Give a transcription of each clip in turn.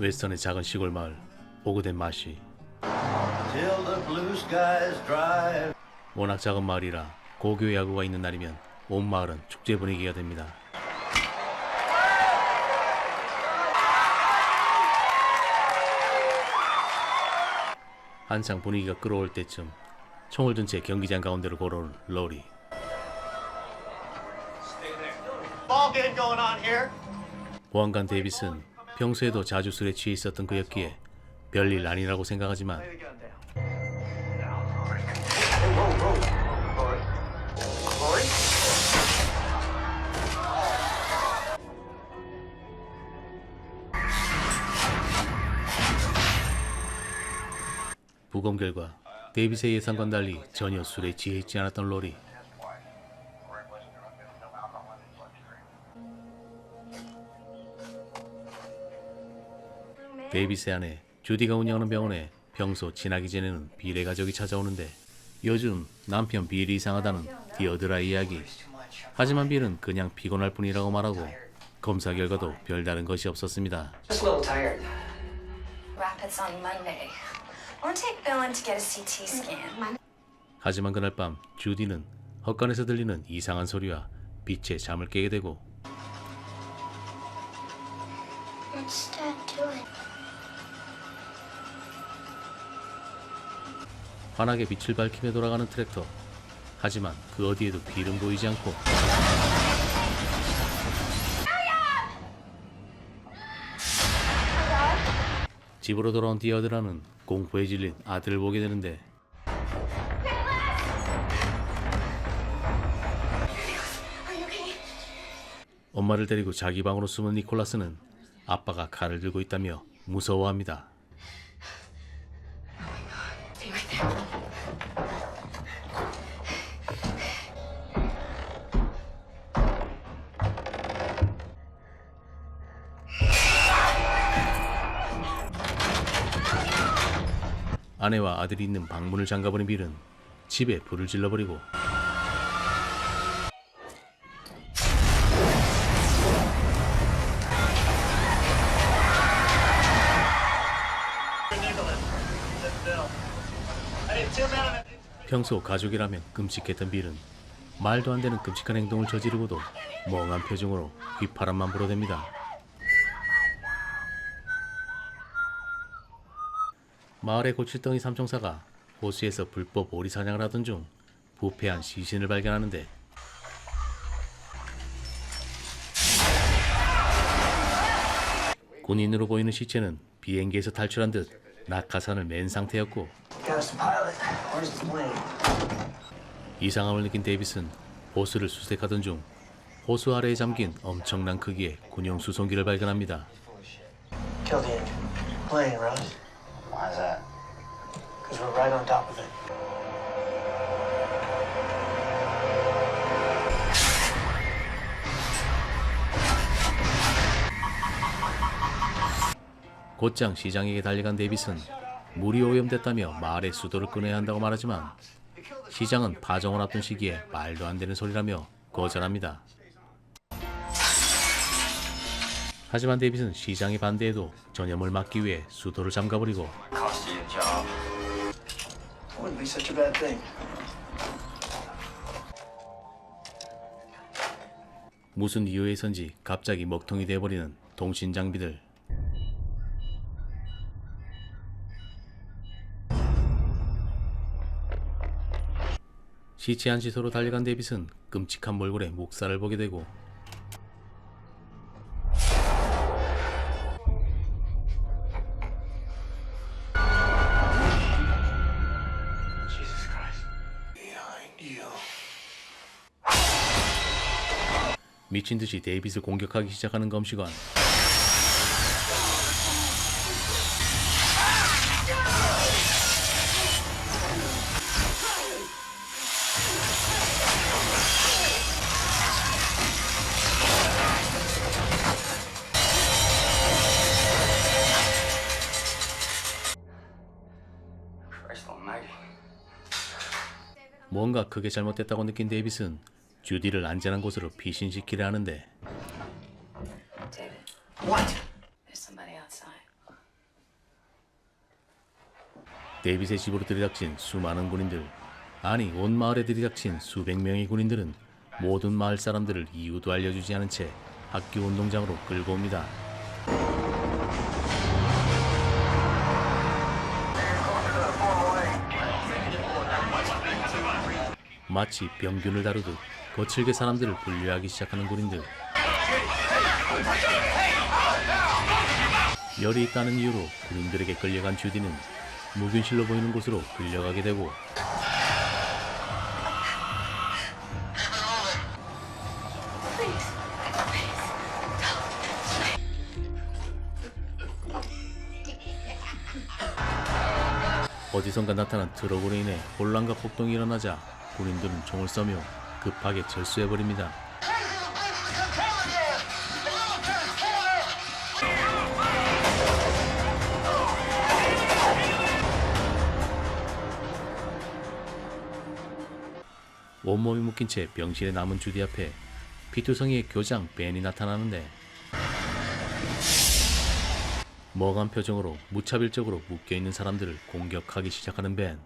웨스턴의 작은 시골 마을 오그된 마시 till the blue skies dry. 워낙 작은 마을이라 고교 야구가 있는 날이면 온 마을은 축제 분위기가 됩니다. 한창 분위기가 끌어올 때쯤 총을 든 채 경기장 가운데로 걸어온 로리. Ball game going on here. 보안관 데이비스는 평소에도 자주 술에 취해 있었던 그였기에 별일 아니라고 생각하지만. 부검 결과 데이비스의 예상과는 달리 전혀 술에 취해 있지 않았던 로리. 데이비스의 아내 주디가 운영하는 병원에 평소 친하게 지내는 빌의 가족이 찾아오는데 요즘 남편 빌이 이상하다는 디어드라 이야기. 하지만 빌은 그냥 피곤할 뿐이라고 말하고 검사 결과도 별다른 것이 없었습니다. Just a little tired. Rapids on Monday. Or take Bill in to get a CT scan. 하지만 그날 밤 주디는 헛간에서 들리는 이상한 소리와 빛에 잠을 깨게 되고 환하게 빛을 밝히며 돌아가는 트랙터. 하지만 그 어디에도 빌은 보이지 않고 집으로 돌아온 디어드라는 공포에 질린 아들을 보게 되는데 엄마를 데리고 자기 방으로 숨은 니콜라스는 아빠가 칼을 들고 있다며 무서워합니다. 아내와 아들이 있는 방문을 잠가버린 빌은 집에 불을 질러버리고. 평소 가족이라면 끔찍했던 빌은 말도 안 되는 끔찍한 행동을 저지르고도 멍한 표정으로 휘파람만 불어댑니다. 마을의 고칠덩이 삼총사가 호수에서 불법 오리 사냥을 하던 중 부패한 시신을 발견하는데 군인으로 보이는 시체는 비행기에서 탈출한 듯 낙하산을 맨 상태였고? 이상함을 느낀 데이비스는 호수를 수색하던 중 호수 아래에 잠긴 엄청난 크기의 군용 수송기를 발견합니다. Why's that? Because we're right on top of it. 곧장 시장에게 달려간 데이비스는 물이 오염됐다며 마을의 수도를 끊어야 한다고 말하지만 시장은 파종을 앞둔 시기에 말도 안 되는 소리라며 거절합니다. 하지만 데이비스는 시장의 반대에도 전염을 막기 위해 수도를 잠가버리고. 무슨 이유에선지 갑자기 먹통이 돼버리는 통신 장비들. 시치한 시소로 달려간 데빗은 끔찍한 몰골에 목살을 보게 되고 미친 듯이 데이빗을 공격하기 시작하는 검시관. 뭔가 크게 잘못됐다고 느낀 데이빗은 주디를 안전한 곳으로 피신시키려 하는데 What? There's somebody outside. 데이빗의 집으로 들이닥친 수많은 군인들 아니 온 마을에 들이닥친 수백 명의 군인들은 모든 마을 사람들을 이유도 알려주지 않은 채 학교 운동장으로 끌고 옵니다. 마치 병균을 다루듯 거칠게 사람들을 분류하기 시작하는 군인들. 열이 있다는 이유로 군인들에게 끌려간 주디는 무균실로 보이는 곳으로 끌려가게 되고 어디선가 나타난 트러블로 인해 혼란과 폭동이 일어나자 군인들은 총을 쏘며 급하게 철수해버립니다. 온몸이 묶인 채 병실에 남은 주디 앞에 피투성이의 교장 벤이 나타나는데 머간 표정으로 무차별적으로 묶여있는 사람들을 공격하기 시작하는 벤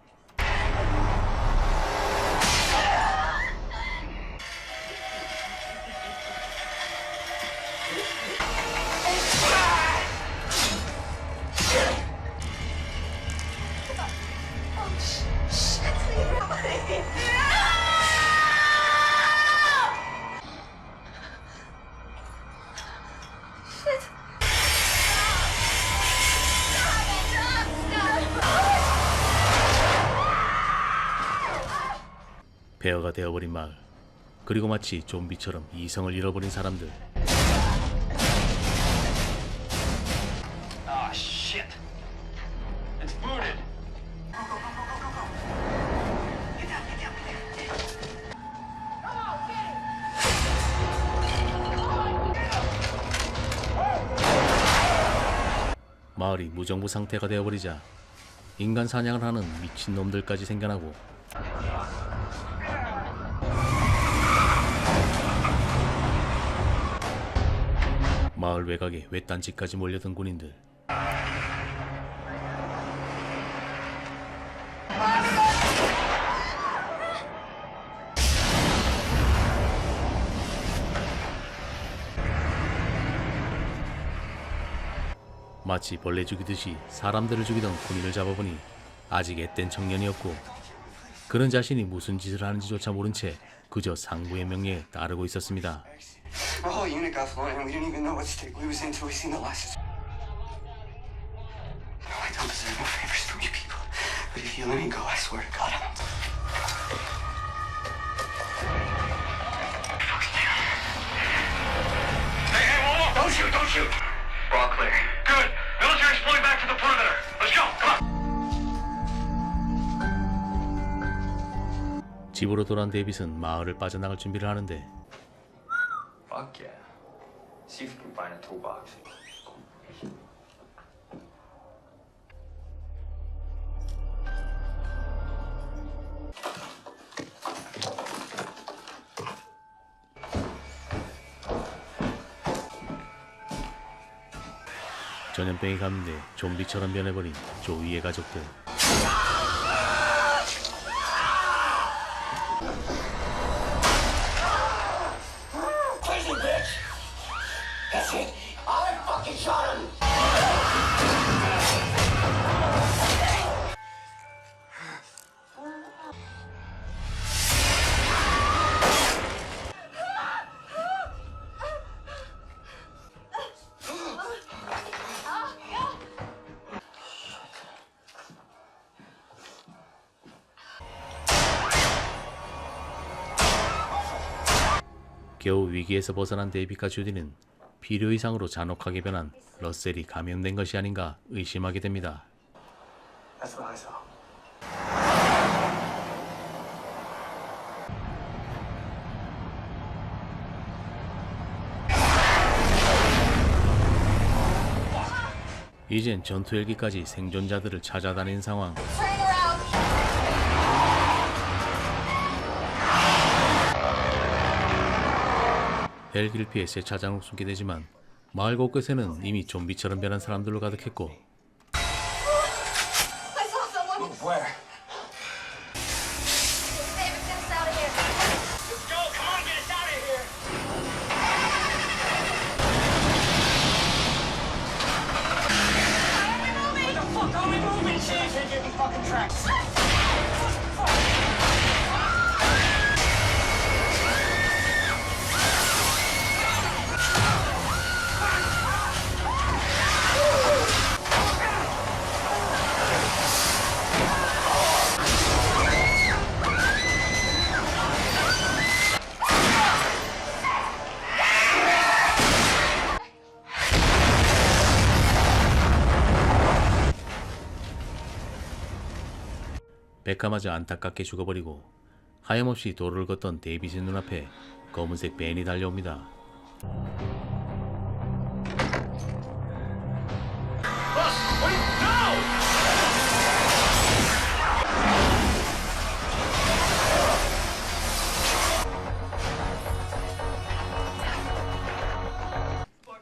폐허가 되어버린 마을 그리고 마치 좀비처럼 이성을 잃어버린 사람들 마을이 무정부 상태가 되어버리자 인간 사냥을 하는 미친놈들까지 생겨나고 마을 외곽에 외딴 집까지 몰려든 군인들 마치 벌레 죽이듯이 사람들을 죽이던 군인을 잡아보니 아직 앳된 청년이었고 그런 자신이 무슨 짓을 하는지조차 모른 채 그저 상부의 명령에 따르고 있었습니다. Didn't 집으로 돌아온 데이빗은 마을을 빠져나갈 준비를 하는데 Fuck yeah. See if you can find a toolbox. 전염병이 감염돼 좀비처럼 변해버린 조이의 가족들 겨우 위기에서 벗어난 데이빗과 주디는 필요 이상으로 잔혹하게 변한 러셀이 감염된 것이 아닌가 의심하게 됩니다. 이젠 전투 헬기까지 생존자들을 찾아다니는 상황. 헬기를 피해 세차장으로 숨게 되지만 마을 곳곳에는 이미 좀비처럼 변한 사람들로 가득했고 베카마저 안타깝게 죽어버리고 하염없이 도로를 걷던 데이빗의 눈앞에 검은색 벤이 달려옵니다.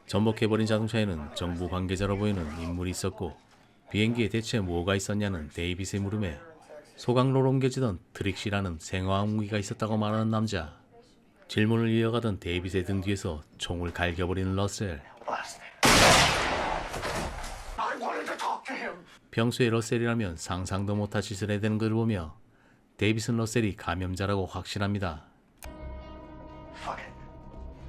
전복해버린 자동차에는 정부 관계자로 보이는 인물이 있었고 비행기에 대체 뭐가 있었냐는 데이빗의 물음에 소강로로 옮겨지던 트릭시라는 생화학 무기가 있었다고 말하는 남자 질문을 이어가던 데이빗의 등 뒤에서 총을 갈겨버리는 러셀 Last name. I wanted to talk to him. 평소에 러셀이라면 상상도 못할 짓을 해대는 것을 보며 데이빗은 러셀이 감염자라고 확신합니다 Fuck it.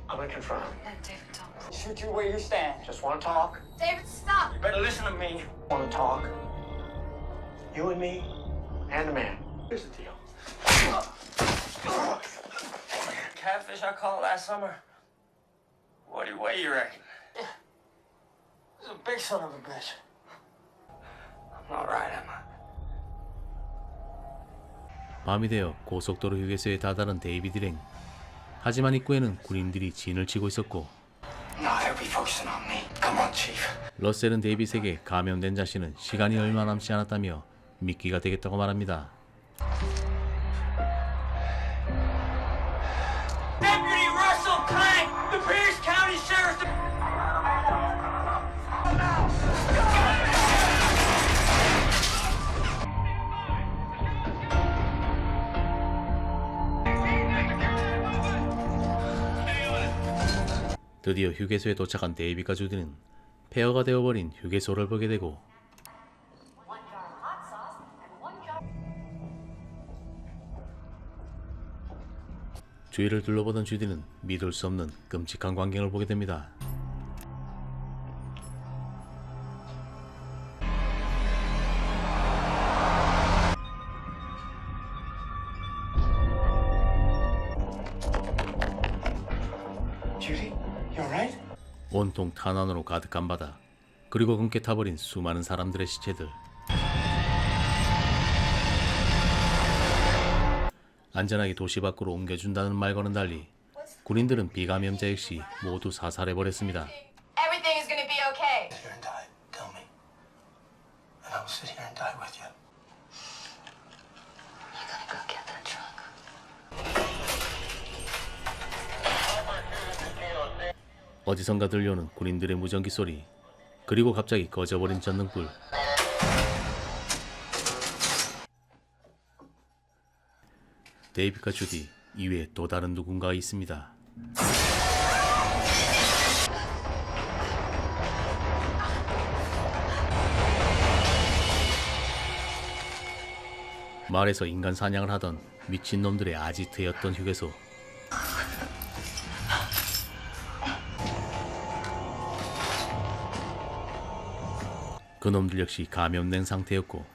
I'm gonna confront him. No, David, don't. Shoot you where you stand. Just wanna talk. David, stop. You better listen to me. Wanna talk? You and me, and the man. Here's the deal. Catfish I caught last summer. What do you weigh, you reckon? He's a big son of a bitch. I'm all right, am I? 밤이 되어 고속도로 휴게소에 다다른 데이빗 일행 하지만 입구에는 군인들이 진을 치고 있었고. 러셀은 데이빗에게 감염된 자신은 시간이 얼마 남지 않았다며 미끼가 되겠다고 말합니다. 드디어 휴게소에 도착한 데이빗과 주디는 폐허가 되어버린 휴게소를 보게 되고 주위를 둘러보던 주디는 믿을 수 없는 끔찍한 광경을 보게 됩니다. 온통 탄환으로 가득한 바다 그리고 금께 타버린 수많은 사람들의 시체들 안전하게 도시 밖으로 옮겨준다는 말과는 달리 군인들은 비감염자 역시 모두 사살해버렸습니다. Everything is gonna be okay. Sit here and die. Tell me. And I will sit here and die with you. You gotta go get that truck. 어디선가 들려오는 군인들의 무전기 소리 그리고 갑자기 꺼져버린 전등불 데이빗과 주디 이외에 또 다른 누군가가 있습니다. 말에서 인간 사냥을 하던 미친놈들의 아지트였던 휴게소 그놈들 역시 감염된 상태였고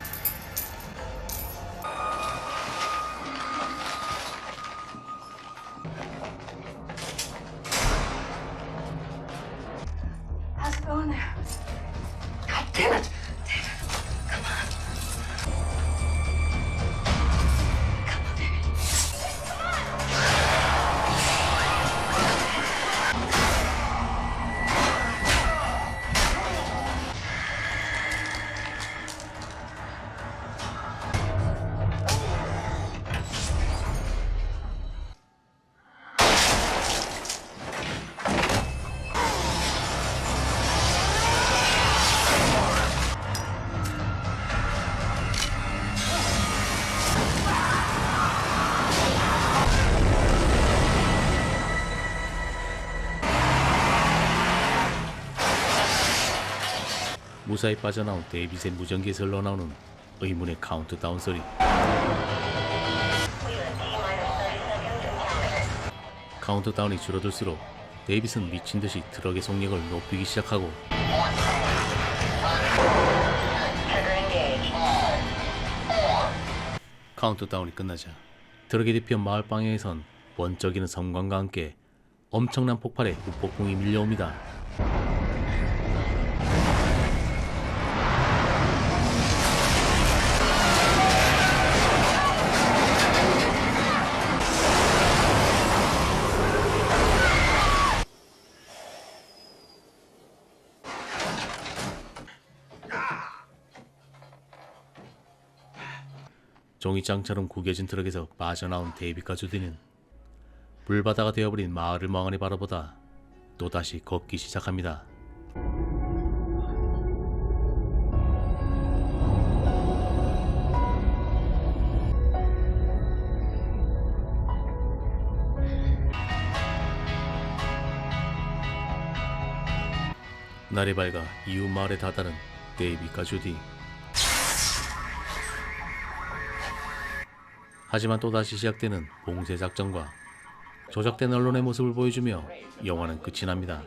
무사히 빠져나온 데이빗의 무전기에서 흘러나오는 의문의 카운트다운 소리. 카운트다운이 줄어들수록 데이빗은 미친 듯이 트럭의 속력을 높이기 시작하고 카운트다운이 끝나자 트럭의 뒤편 마을 방향에선 번쩍이는 섬광과 함께 엄청난 폭발의 북폭풍이 밀려옵니다. 종이장처럼 구겨진 트럭에서 빠져나온 데이빗과 주디는 불바다가 되어버린 마을을 멍하니 바라보다 또다시 걷기 시작합니다. 날이 밝아 이웃 마을에 다다른 데이빗과 주디. 하지만 또다시 시작되는 봉쇄 작전과 조작된 언론의 모습을 보여주며 영화는 끝이 납니다.